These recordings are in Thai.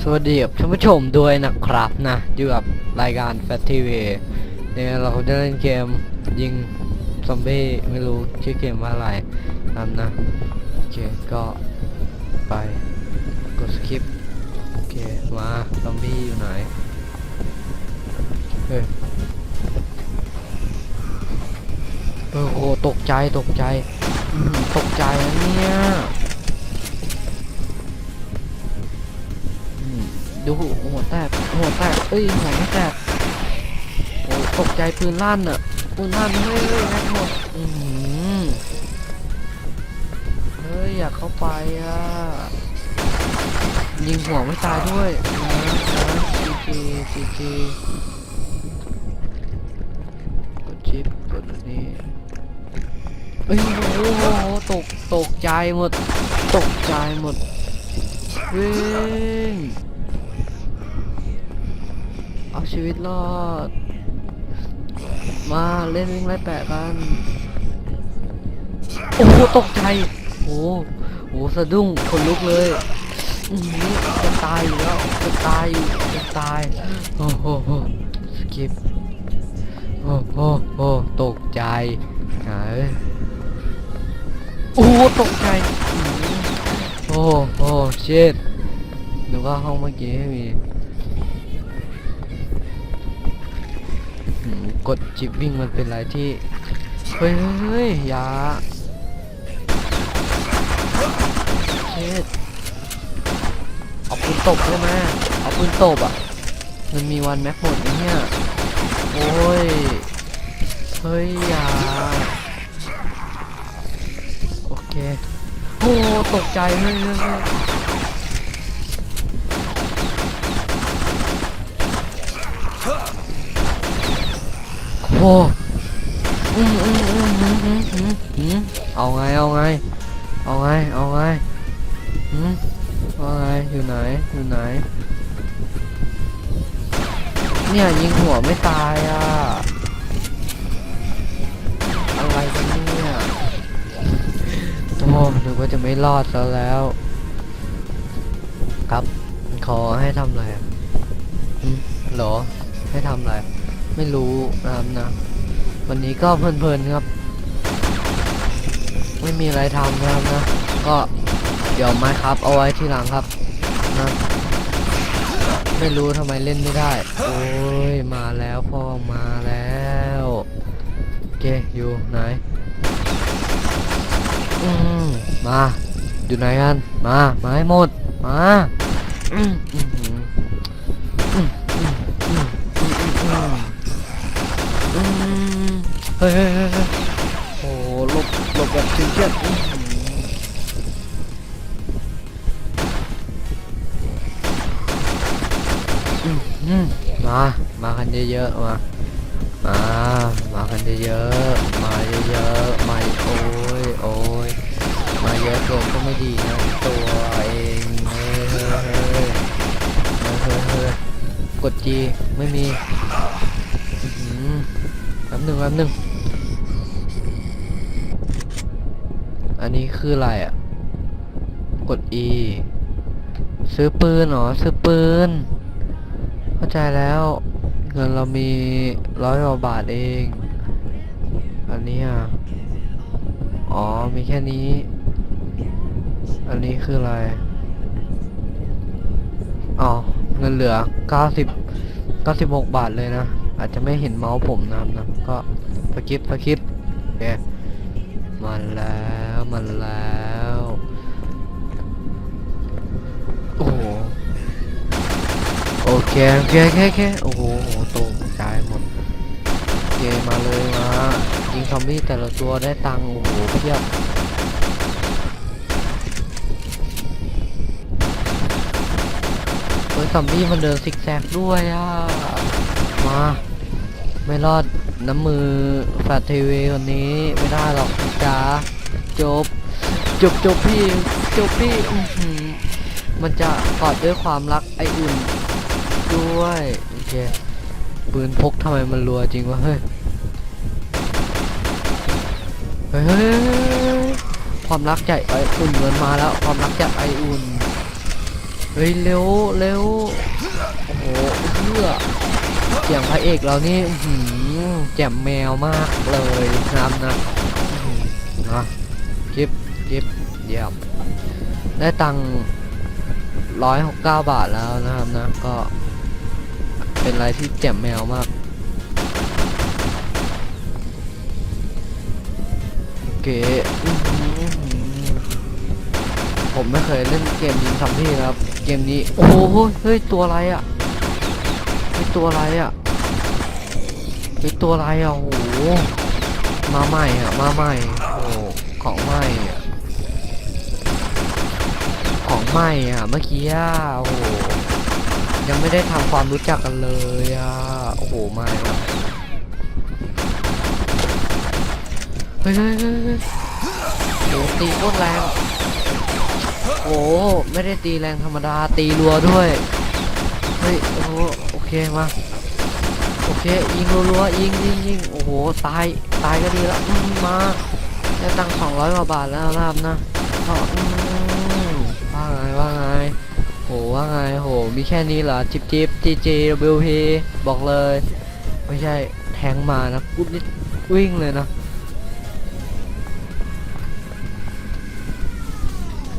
สวัสดีครับท่านผู้ชมด้วยนะครับนะอยู่กับรายการแฟตทีวีเนี่ยเราจะเล่นเกมยิงซอมบี้ไม่รู้ชื่อเกมว่าอะไรนั่นนะโอเคก็ไปกดสคริปโอเคมาซอมบี้อยู่ไหนเฮ้ยเออโอ้ตกใจตกใจตกใจนะเนี่ย ดูหัวแตกหัวแตกเอ้ยหัวไม่แตกโอ้ตกใจปืนลั่นอะปืนลั่นเฮ้ยเฮ้ยแม็กหมดอืมเฮ้ยอยากเข้าไปอะยิงหัวไม่ตายด้วยนะจีจีจีจีกดชิปกดนี้เอ้ยโอ้โหตกตกใจหมด ตกใจหมดวิ่ง เอาชีวิตรอด มาเล่นวิ่งไล่แปะกัน โอ้โหตกใจ โอ้โหโอ้สะดุ้งขนลุกเลยอือหือจะตายอยู่แล้วจะตายอยู่จะตาย โอ้โหสกิป โอ้โหโอ้ตกใจหายโอ้โหตกใจอื้อหือโอ้โอ้เชิดนึกว่าห้องเมื่อกี้ม่ กดจิบวิ่งมันเป็นอะไรที่ เฮ้ยเฮ้ยเฮ้ยยาเชิดเอาปืนตบได้ไหมเอาปืนตบอะ มันมีวันแม็กหมดนะเนี่ยโอ้ย เฮ้ยยาโอเคโอ้ตกใจเฮ้ยเฮ้ย โอ้เอาไง เอาไง เอาไง เอาไงอืมว่าไง อยู่ไหน อยู่ไหน เนี่ยยิงหัวไม่ตายอะ อะไรกันเนี่ยโอ้นึกว่าจะไม่รอดซะแล้ว ครับ ขอให้ทำอะไรหืมหรอ ให้ทำอะไร ไม่รู้นะครับนะ วันนี้ก็เพลินๆครับ ไม่มีอะไรทำนะครับนะ ก็เดี๋ยวไม้ครับเอาไว้ทีหลังครับนะไม่รู้ทำไมเล่นไม่ได้ โอ้ยมาแล้วพ่อมาแล้วโอเคอยู่ไหนอืมมาอยู่ไหนกันมามาให้หมดมาอืม ฮ้ยเฮ้ยโอ้โหหลบหลบแบบเชียนมอืมมา มากันเยอะๆมา มา มากันเยอะๆ มาเยอะๆ มาโอ้ยโอ้ยมาเยอะเกินก็ไม่ดีนะตัวเองเฮ้ยเฮ้ยเฮ้ยเฮ้ยกดจีไม่มีอื้อหือแป๊บหนึ่งแป๊บหนึ่ง อันนี้คืออะไรอะ กด E ซื้อปืนเหรอ ซื้อปืน เข้าใจแล้ว เงินเรามีร้อยกว่าบาทเอง อันนี้อะ อ๋อ มีแค่นี้ อันนี้คืออะไร อ๋อ เงินเหลือ 90 96 บาทเลยนะ อาจจะไม่เห็นเมาส์ผมนะครับนะ ก็สกิปสกิปโอเคมาแล้ว มาแล้ว โอ้โหโอเคโอเคโอเคโอเคโอ้โหตกใจหมดโอเคมาเลยมายิงซอมบี้แต่ละตัวได้ตังค์โอ้โหเพียบเฮ้ยซอมบี้มันเดินซิกแซกด้วยอะมาไม่รอดน้ำมือแฟตทีวีคนนี้ไม่ได้หรอกจ้า จบ จบจบพี่ จบพี่มันจะกอดด้วยความรักไออุ่นด้วยโอเคปืนพกทำไมมันรัวจริงวะเฮ้ยเฮ้ยความรักใจไออุ่นเหมือนมาแล้ว ความรักจากไออุ่นเฮ้ยเร็วเร็วโอ้โหเพื่อเสียงพระเอกเรานี่อื้อหือแจ่มแมวมากเลยนะครับนะนะ กิบกิบเยี่ยมได้ตังร้อยหกเก้าบาทแล้วนะครับนะ ก็เป็นอะไรที่แจ่มแมวมากโอเคอื้อหืออื้อหือผมไม่เคยเล่นเกมยิงซอมบี้นะครับ เกมนี้ โอ้โหเฮ้ย ตัวอะไรอะเฮ้ยตัวอะไรอะเฮ้ยตัวอะไรอะโอ้โหมาใหม่อะ มาใหม่ ของใหมอะของใหมอะเมื่อกี้อะโอ้โหยังไม่ได้ทำความรู้จักกันเลยอะโอ้โหไม่เฮ้ยเฮ้ยเฮ้ยโอ้ตีโคตรแรงโอ้ไม่ได้ตีแรงธรรมดาตีรัวด้วยเฮ้ยโอ้โอเคมาโอเคยิงรัวๆยิงยิงยิงโอ้โหตายตายก็ดีล้วอืมมา ได้ตังค์สองร้อยกว่าบาทแล้วนะครับนะก็อืมว่าไงว่าไงโหว่าไงโหมีแค่นี้เหรอจิบจิบจีจีวพีบอกเลย ไม่ใช่แทงมานะปุ๊บนี่วิ่งเลยนะ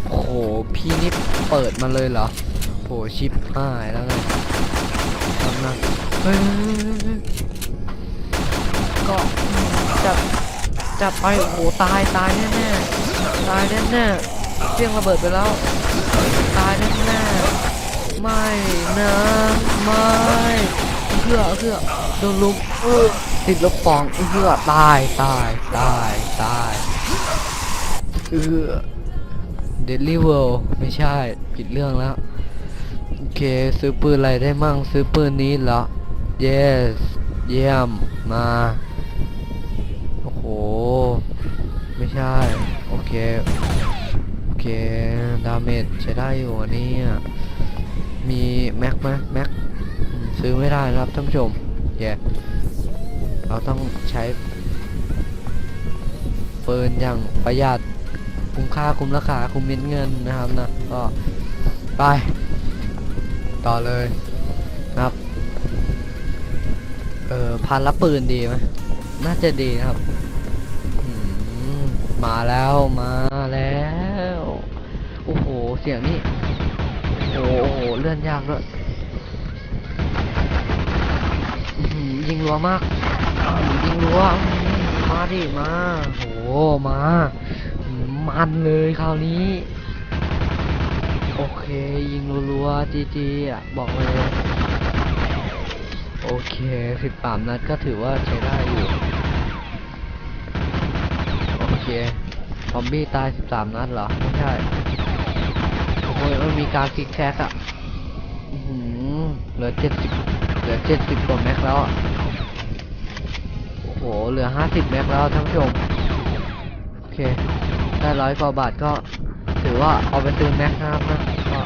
โอ้โหพี่นี่เปิดมาเลยเหรอโหชิปหายแล้วไงทำนะเฮ้ยก็จับ จับไปโอ้โหตายตายแน่แน่ๆตายแน่แน่ๆเสียงระเบิดไปแล้ว ตายแน่แน่ๆไม่นะไม่เพื่อเพื่อโดนลุมเออติดลบปองเพื่อตายตายตายตายเออเดลี่เวิลไม่ใช่ผิดเรื่องแล้วโอเคซื้อปืนอะไรได้มั่งซื้อปืนนี้เหรอ yes เยี่ยมมา โอ้โห ไม่ ใช่ โอเค โอเค ดาเมจใช้ได้อยู่อันนี้มีแม็กไหมแม็กซื้อไม่ได้นะครับท่านผู้ชมแย่เราต้องใช้ปืนอย่างประหยัดคุ้มค่าคุ้มราคาคุ้มเม็ดเงินนะครับนะก็ไป ต่อเลยนะครับ เออพันละปืนดีไหมน่าจะดีนะครับ มาแล้วมาแล้ว โอ้โห เสียงนี่โอ้โห เลื่อนยากด้วยยิงรัวมาก ยิงรัว มาดิ มาโอ้โหมา มันเลยคราวนี้ โอเค ยิงรัวๆจีจีอะ บอกเลย โอเคสิบสามนัดก็ถือว่าใช้ได้อยู่ เคซอมบี้ตาย 13 นัดเหรอ ไม่ใช่โอ้โหมันมีการคลิกแซกอะอื้อหือเหลือ 70 เหลือ 70 กว่าแม็กแล้วอะโอ้โห เหลือ 50 แม็กแล้วท่านผู้ชม โอเค ได้ร้อยกว่าบาทก็ ถือว่าเอาไปซื้อแม็กนะครับนะก็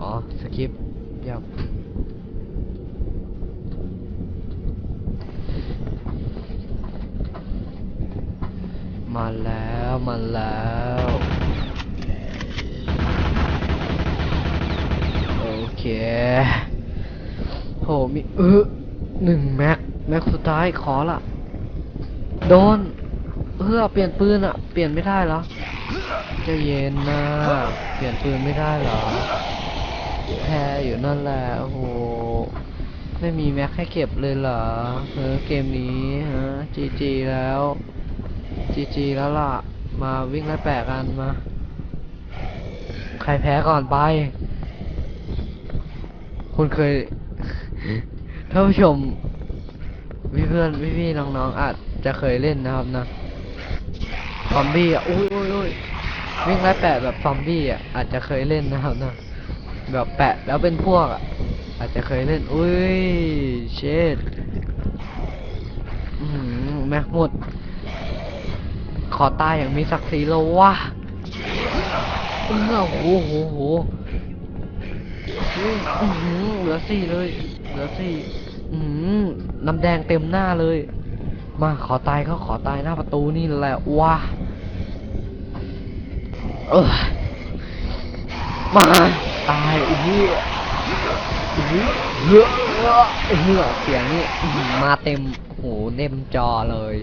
อ๋อ สกิปเยี่ยม มาแล้วมาแล้วโอเคโหมีเออหนึ่งแม็กแม็กสุดท้ายขอละโดนเพื่อเปลี่ยนปืนอะเปลี่ยนไม่ได้เหรอจะเย็นนะเปลี่ยนปืนไม่ได้เหรอแพ้อยู่นั่นแหละโอ้โหไม่มีแม็กให้เก็บเลยเหรอเออเกมนี้ฮะจีจีแล้ว จีจีแล้วล่ะ มาวิ่งไล่แปะกันมา ใครแพ้ก่อนไป คุณเคยท่านผู้ชมพี่เพื่อนพี่พี่ๆน้องๆอาจจะเคยเล่นนะครับนะซอมบี้อะอุ้ยอุ้ยอุ้ยวิ่งไล่แปะแบบซอมบี้อะอาจจะเคยเล่นนะครับนะแบบแปะแล้วเป็นพวกอะ อาจจะเคยเล่น อุ้ยเชดแม็กหมด ขอตายอย่างมีศักดิ์ศรีแล้ววะเออโหโหโหอุ้ยอื้อหือเหลือสี่เลย เหลือสี่หือน้ำแดงเต็มหน้าเลย มาขอตายก็ขอตายหน้าประตูนี่แหละวะเออมาตายไอ้เหี้ยอื้อหือเหือเหือเหือเสียงนี่มาเต็มโหเต็มจอเลย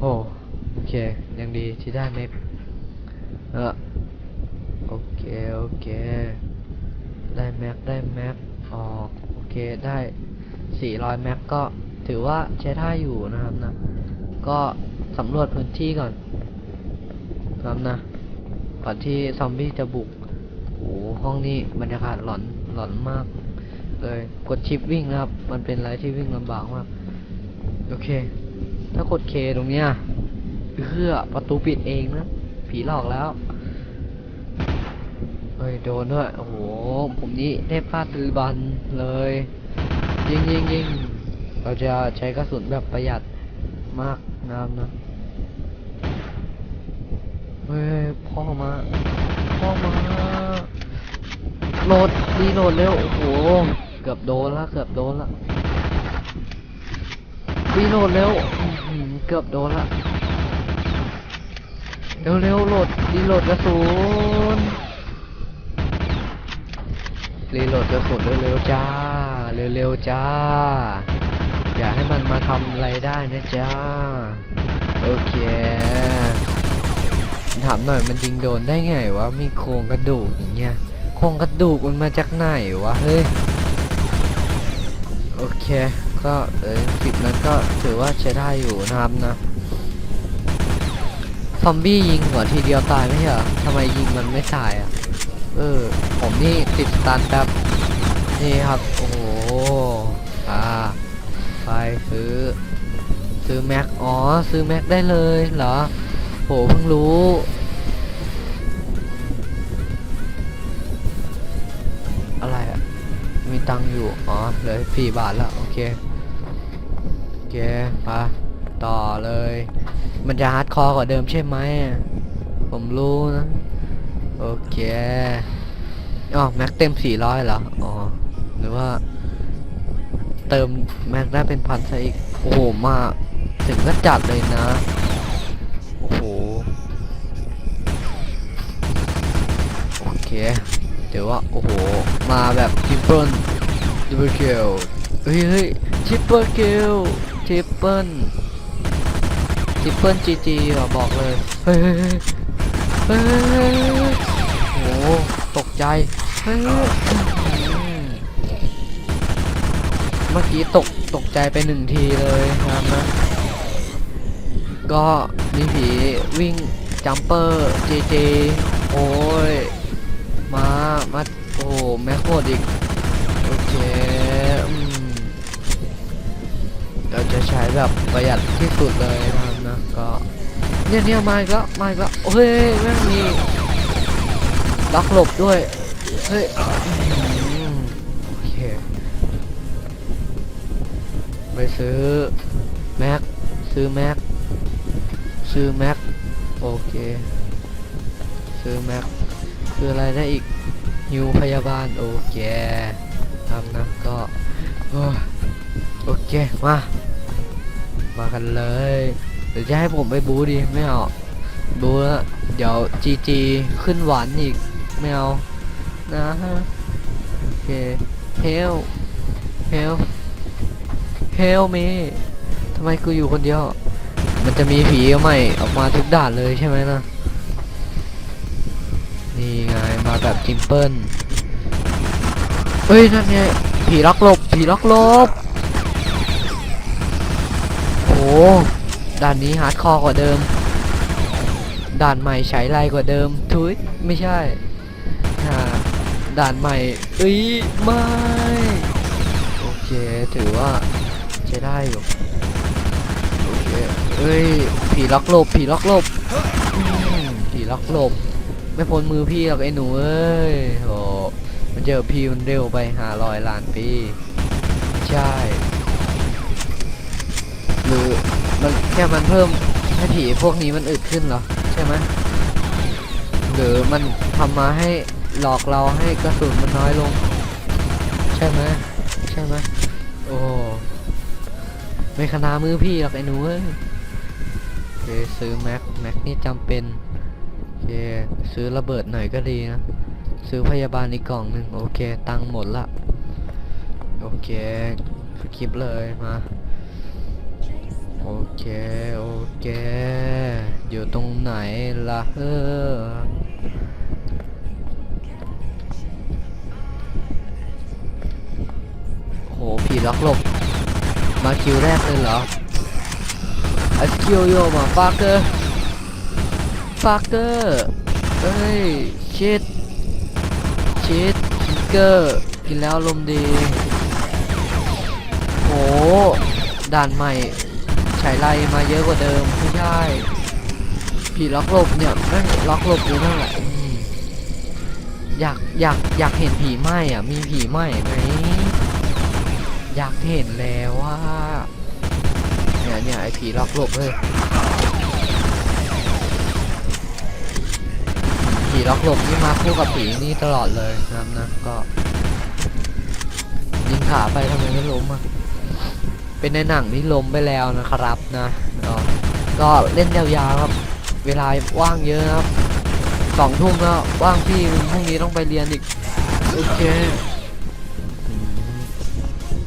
โอ้ เค ยังดีที่ได้ไม่เออโอเค โอเค ได้แม็ก ได้แม็ก ออก โอเค ได้ 400 แม็กก็ถือว่าใช้ได้อยู่นะครับนะ ก็สำรวจพื้นที่ก่อนครับนะ ก่อนที่ซอมบี้จะบุกโอ้โหห้องนี้บรรยากาศหลอน หลอนมาก เลย กดชิปวิ่งนะครับ มันเป็นอะไรที่วิ่งลำบากมาก โอเค ถ้ากดเคตรงเนี้ย เพื่อประตูปิดเองนะ ผีหลอกแล้ว เฮ้ย โดนด้วย โอ้โห ผมนี่ได้ฟาดตือบันเลย ยิงยิงยิงเราจะใช้กระสุนแบบประหยัดมากนะครับนะ เฮ้ย พ่อมา พ่อมาโหลดรีโหลดเร็ว โอ้โห เกือบโดนละ เกือบโดนละรีโหลดเร็ว เกือบโดนละ เร็วเร็วโหลดรีโหลดกระสุนรีโหลดกระสุนเร็วๆจ้า เร็วๆจ้า อย่าให้มันมาทำอะไรได้นะจ้า โอเค ถามหน่อยมันยิงโดนได้ไงวะ มีโครงกระดูกอย่างเงี้ย โครงกระดูกมันมาจากไหนวะ เฮ้ย โอเค ก็เออสิบนั้นก็ถือว่าใช้ได้อยู่นะครับนะ ซอมบี้ยิงหัวทีเดียวตายไม่ใช่เหรอทำไมยิงมันไม่ตายอะ เออ ผมนี่ติดตาร์ทแป๊บนี่ครับ โอ้โหอ่าไปซื้อ ซื้อแม็ก อ๋อ ซื้อแม็กได้เลยเหรอ โห เพิ่งรู้ อะไรอะ มีตังอยู่ อ๋อ เหลือสี่บาทแล้ว โอเค โอเคไปต่อเลย มันจะฮาร์ดคอร์กว่าเดิมใช่ไหม ผมรู้นะ โอเคอ๋อแม็กเต็ม400เหรอ อ๋อ หรือว่า เติมแม็กได้เป็นพันซะอีก โอ้โห มาก ถึงก็จัดเลยนะ โอ้โห โอเคเดี๋ยวว่า โอ้โห มาแบบทิปเปิลดับเบิลคิลเฮ้ยเฮ้ยทิปเปิลคิลทิปเปิล ริปเปิลจีจีอะบอกเลยเฮ้ยเฮ้ยเฮ้ยโอ้โหตกใจ เฮ้ยเมื่อกี้ตกตกใจไปหนึ่งทีเลยนะครับนะ ก็มีผีวิ่งจัมเปอร์เจเจโอ้ย มา มา โอ้แม็กโคดอีก โอเคอเราจะใช้แบบประหยัดที่สุดเลยนะ นะก็เนี่ยเนี่ยมาอีกแล้วมาอีกแล้วเฮ้ยแม่งมีล็อกหลบด้วยเฮ้ยโอเคไปซื้อแม็กซื้อแม็กซื้อแม็กโอเคซื้อแม็กซื้ออะไรได้อีกฮิวพยาบาลโอเคทำนะก็โอเคมามากันเลย เดี๋ยวจะให้ผมไปบูดีไม่เอาบูแล้วเดี๋ยวจีจีขึ้นหวานอีกไม่เอานะฮะโอเคเฮลเฮลเฮลมีทำไมกูอยู่คนเดียว มันจะมีผีใหม่ออกมาทุกด่านเลยใช่ไหมนะนี่ไงมาแบบจิมเปิลเฮ้ยนั่นไงผีล็อกลบผีล็อกลบโอ้ ด่านนี้ฮาร์ดคอร์กว่าเดิม ด่านใหม่ใช้ไรกว่าเดิม ทุยไม่ใช่ด่านใหม่เอ้ยไม่ โอเคถือว่าใช้ได้อยู่ โอเคเอ้ยผีล็อกหลบผีล็อกหลบผีล็อกหลบ ไม่พ้นมือพี่หรอกไอ้หนูเอ้ยโหมันเจอพี่มันเร็วไปหารอยล้านปี ใช่ หรือ มันแค่มันเพิ่มให้ผีพวกนี้มันอึดขึ้นเหรอใช่ไหมหรือมันทำมาให้หลอกเราให้กระสุนมันน้อยลง ใช่ไหมใช่ไหมโอ้ไม่ขนาดมือพี่หรอกไอ้หนูเอ้ยโอเคซื้อแม็กแม็กนี่จำเป็นเคซื้อระเบิดหน่อยก็ดีนะ ซื้อพยาบาลอีกกล่องหนึ่งโอเค ตังหมดละ โอเคสคริปเลยมา โอเค โอเค อยู่ตรงไหนล่ะเออโหผีล็อกหลบ มาคิวแรกเลยเหรอ I kill you มาฟากเกอร์ฟากเกอร์เอ้ยชิดชิดชิกเกอร์กินแล้วลมดีโหด่านใหม่ายไลมาเยอะกว่าเดิมไม่ใช่ผีล็อกหลบเนี่ยแม่งล็อกหลบอยู่นั่นแหละอยากอยากอยากเห็นผีไหมอะ มีผีไหมไหมอยากเห็นแล้วว่าเนี่ยเนี่ยไอผีล็อกหลบเลยผีล็อกหลบนี่มาคู่กับผีนี่ตลอดเลยนะนะก็ยิงขาไปทำไมไม่ล้มอะ เป็นในหนังที่ล้มไปแล้วนะครับนะก็เล่นยาวๆครับ เวลาว่างเยอะครับสองทุ่มแล้วว่างพี่พรุ่งนี้ต้องไปเรียนอีก โอเค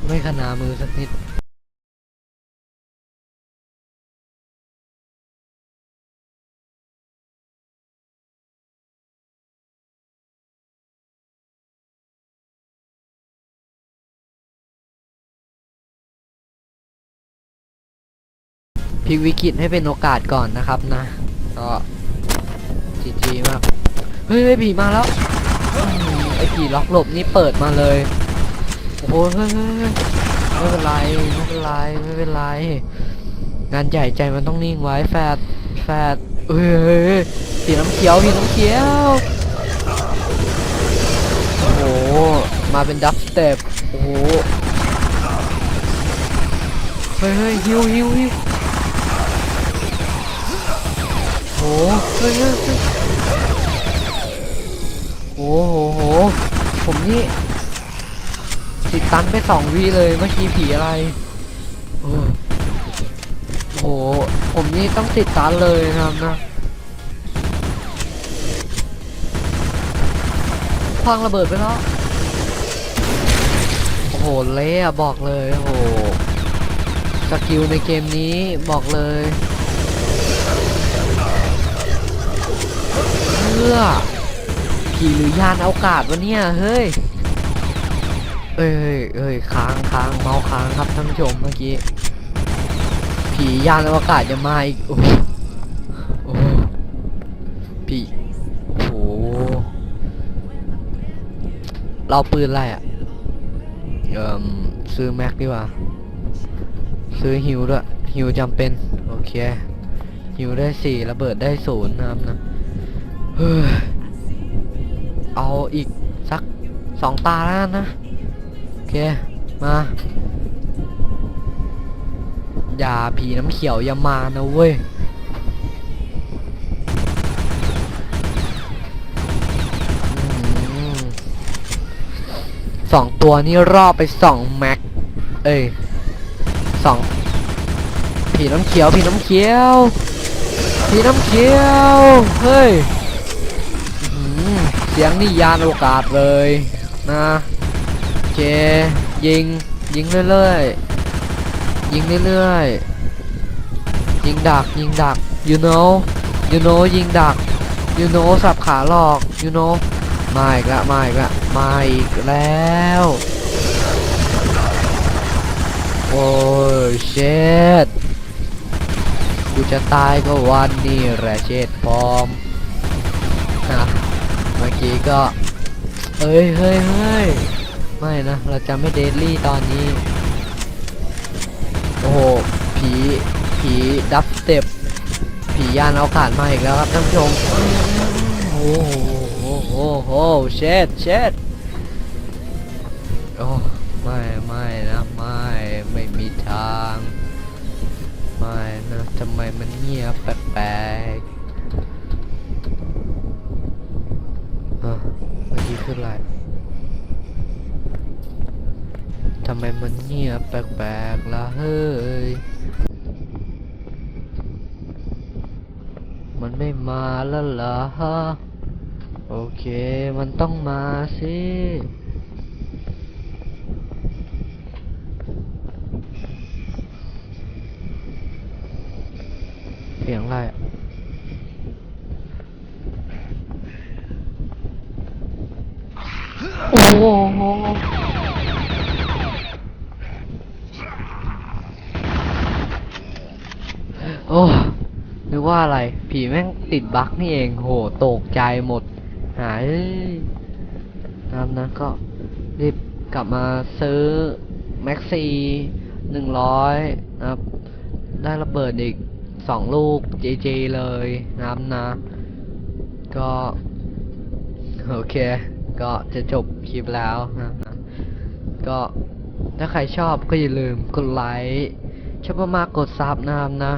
ไม่ขนามือสักนิด ลิกวิกฤตให้เป็นโอกาสก่อนนะครับนะ ก็จีจีมาก เฮ้ยเฮ้ยผีมาแล้วไอผีล็อกหลบนี่เปิดมาเลย โอ้โหเฮ้ยเฮ้ยไม่เป็นไรไม่เป็นไรไม่เป็นไร งานใหญ่ใจมันต้องนิ่งไว้แฟดแฟดเฮ้ยเฮ้ยเฮ้ยผีน้ำเขียวผีน้ำเขียวโอ้โหมาเป็นดับสเต็ปโอ้โหเฮ้ยเฮ้ยฮิวฮิวฮิว โอ้โหเฮ้ยโอ้โหโห ผมนี่ติดตันไปสองวีเลยเมื่อกี้ผีอะไร โอ้โห ผมนี่ต้องติดตันเลยนะครับนะคว้างระเบิดไปแล้ว โอ้โห เละอะบอกเลย โอ้โห สกิลในเกมนี้บอกเลย อผีหรือยานอวกาศวะเนี่ยเฮ้ยเอ้ยเอ้ยค้างค้างเมาค้างครับท่านผู้ชมเมื่อกี้ผียานอวกาศจะมาอีกโอ้โหโอ้ผีโอ้เราปืนอะไรอะเอ่มซื้อแม็กดีกว่า ซื้อฮิวด้วยฮิวจำเป็น โอเคฮิวได้สี่ระเบิดได้ศูนย์นะครับนะ เอาอีกสักสองตาแล้วนะ โอเค มา อย่าผีน้ำเขียวอย่ามานะเว้ยสองตัวนี้รอบไปสองแม็ก เอ้ยสองผีน้ำเขียวผีน้ำเขียวผีน้ำเขียว เฮ้ย สียงนี่ยานโอกาศเลยนะโอเคยิงยิงเรื่อยๆยิงเรื่อยๆยิงดักยิงดัก you know you know ยิงดัก you know สับขาหลอก you know มาอีกละมาอีกละมาอีกแล้วโอ้ยเช็ดกูจะตายก็วันนี้แหละเช็ดพร้อม มื่อกี้ก็เอ้ยเฮ้ยเฮ้ยไม่นะ เราจะไม่เดดลี่ตอนนี้ โอ้โห ผี ผีดับสเต็ป ผียานเอาขาดมาอีกแล้วครับท่านผู้ชม โอ้โหโอ้โหโอ้โหเช็ดเช็ดโอ้ไม่ไม่นะ ไม่ ไม่มีทาง ไม่นะทำไมมันเงียบแปลกๆ อะเมื่อกี้คืออะไร ทำไมมันเงี ยบแปลกๆล่ะเฮ้ย มันไม่มาแล้วเหรอโอเค มันต้องมาสิเสียงอะไรโอ้โห โอ้นึกว่าอะไร ผีแม่งติดบั๊กนี่เองโหตกใจหมด หายนะครับนะก็รีบกลับมาซื้อ แม็กซีหนึ่งร้อยนะครับ ได้ระเบิดอีกสองลูก JJ เลยนะครับนะ ก็ โอเค ก็จะจบคลิปแล้วนะนะก็ถ้าใครชอบก็อย่าลืมกดไลค์ชอบมากๆกดซับนะครับนะ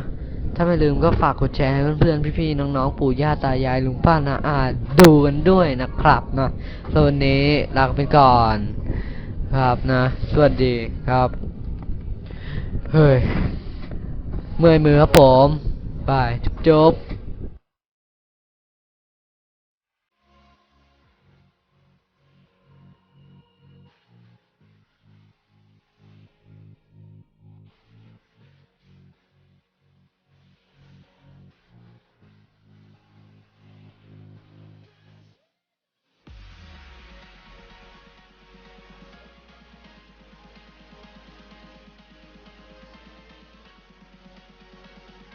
ถ้าไม่ลืมก็ฝากกดแชร์ให้เพื่อนๆ พี่ๆ น้องๆ ปู่ย่าตายายลุงป้านาอาดูกันด้วยนะครับนะส่วนวันนี้ลาไปก่อน ครับนะ สวัสดีครับ เฮ้ย เมื่อยมือครับผม บายจบ